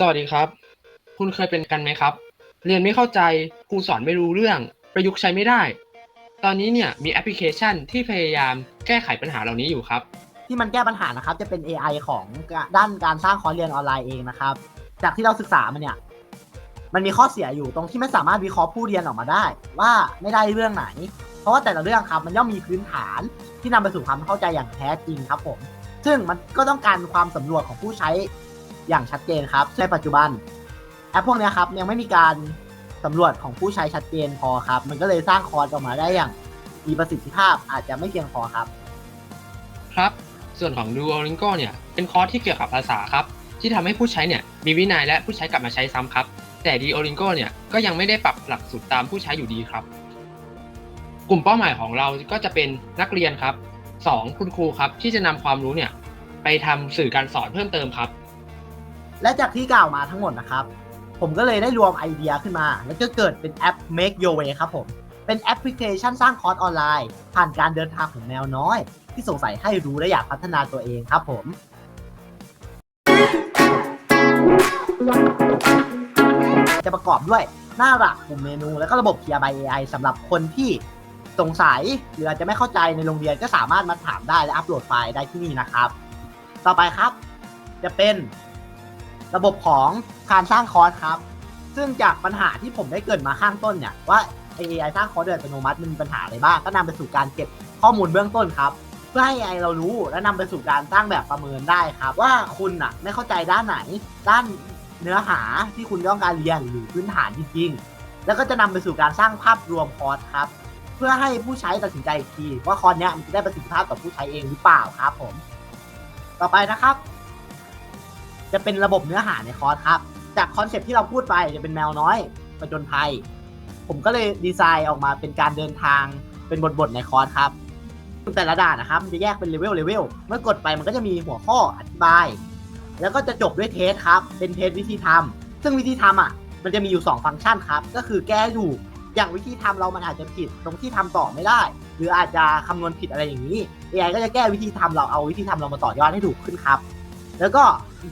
สวัสดีครับ คุณเคยเป็นกันไหมครับ เรียนไม่เข้าใจครูสอนไม่รู้เรื่อง ประยุกต์ใช้ไม่ได้ ตอนนี้เนี่ยมีแอปพลิเคชันที่พยายามแก้ไขปัญหาเหล่านี้อยู่ครับ ที่มันแก้ปัญหานะครับ จะเป็น AI ของด้านการสร้างคอร์สเรียนออนไลน์เองนะครับ จากที่เราศึกษามันเนี่ย มันมีข้อเสียอยู่ตรงที่ไม่สามารถวิเคราะห์ผู้เรียนออกมาได้ ว่าไม่ได้เรื่องไหน เพราะว่าแต่ละเรื่องครับมันย่อมมีพื้นฐานที่นำไปสู่ความเข้าใจอย่างแท้จริงครับผม ซึ่งมันก็ต้องการความสำรวจของผู้ใช้ อย่างชัดเจนครับในปัจจุบัน แอปพวกนี้ครับยังไม่มีการสำรวจของผู้ใช้ชัดเจนพอครับ มันก็เลยสร้างคอร์สออกมาได้อย่างมีประสิทธิภาพอาจจะไม่เพียงพอครับ ครับ ส่วนของ Duolingo เนี่ยเป็นคอร์สที่เกี่ยวกับภาษาครับ ที่ทำให้ผู้ใช้เนี่ยมีวินัยและผู้ใช้กลับมาใช้ซ้ำครับ แต่ Duolingo เนี่ยก็ยังไม่ได้ปรับหลักสูตรตามผู้ใช้อยู่ดีครับ กลุ่มเป้าหมายของเราก็จะเป็นนักเรียนครับ 2. คุณครูครับที่จะนำความรู้เนี่ยไปทำสื่อการสอนเพิ่มเติมครับ และจากที่กล่าวมาทั้งหมดนะครับ ผมก็เลยได้รวมไอเดียขึ้นมา แล้วก็เกิดเป็นแอป Make Your Way ครับผม เป็นแอปพลิเคชันสร้างคอร์สออนไลน์ ผ่านการเดินทางของแมวน้อย ที่สงสัยให้รู้และอยากพัฒนาตัวเองครับผมจะประกอบด้วยหน้าหลักกลุ่มเมนู แล้วก็ระบบ Clear by AI สำหรับคนที่สงสัยหรืออาจจะไม่เข้าใจในโรงเรียนก็สามารถมาถามได้และอัปโหลดไฟล์ได้ที่นี่นะครับ ต่อไปครับ จะเป็น ระบบของการสร้างคอร์สครับ ซึ่งจากปัญหาที่ผมได้เกิดมาข้างต้นเนี่ยว่า AI สร้างคอร์สโดยอัตโนมัติมันมีปัญหาอะไรบ้าง ก็นำไปสู่การเก็บข้อมูลเบื้องต้นครับ เพื่อให้ AI เรารู้และนำไปสู่การสร้างแบบประเมินได้ครับ ว่าคุณน่ะไม่เข้าใจด้านไหน ด้านเนื้อหาที่คุณต้องการเรียนหรือพื้นฐานจริงๆแล้วก็จะนำไปสู่การสร้างภาพรวมคอร์สครับเพื่อให้ผู้ใช้ตัดสินใจอีกทีว่าคอร์สเนี้ยมันจะได้ประสิทธิภาพต่อผู้ใช้เองหรือเปล่าครับผม ต่อไปนะครับ จะเป็นระบบเนื้อหาในคอร์สครับ จากคอนเซปต์ที่เราพูดไปจะเป็นแมวน้อยประจนภัย ผมก็เลยดีไซน์ออกมาเป็นการเดินทางเป็นบทๆในคอร์สครับแต่ละด่านนะครับมันจะแยกเป็นเลเวลเลเวลเมื่อกดไปมันก็จะมีหัวข้ออธิบาย แล้วก็จะจบด้วยเทสครับเป็นเทสวิธีทำซึ่งวิธีทำอะ มันจะมีอยู่ 2 ฟังก์ชันครับ ก็คือแก้ถูกอย่างวิธีทำเรามันอาจจะผิดตรงที่ทำต่อไม่ได้ หรืออาจจะคำนวณผิดอะไรอย่างนี้ AI ก็จะแก้วิธีทำเราเอาวิธีทำเรามาต่อยอดให้ถูกขึ้นครับ แล้วก็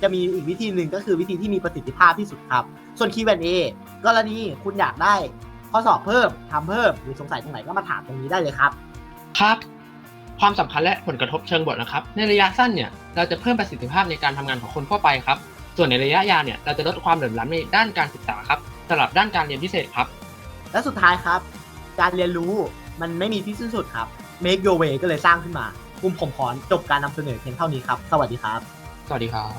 จะมีอีกวิธีหนึ่งก็คือวิธีที่มีประสิทธิภาพที่สุดครับ ส่วน Q&A กรณีคุณอยากได้ข้อสอบเพิ่มทำเพิ่มหรือสงสัยตรงไหนก็มาถามตรงนี้ได้เลยครับ ครับ ความสำคัญและผลกระทบเชิงบวกนะครับ ในระยะสั้นเนี่ยเราจะเพิ่มประสิทธิภาพในการทำงานของคนทั่วไปครับ ส่วนในระยะยาวเนี่ยเราจะลดความเหลื่อมล้ำในด้านการศึกษาครับสำหรับด้านการเรียนพิเศษครับ และสุดท้ายครับ การเรียนรู้มันไม่มีที่สิ้นสุดครับ Make Your Way ก็เลยสร้างขึ้นมากลุ่มผมขอจบการนำเสนอเพียงเท่านี้ครับ สวัสดีครับ สวัสดีครับ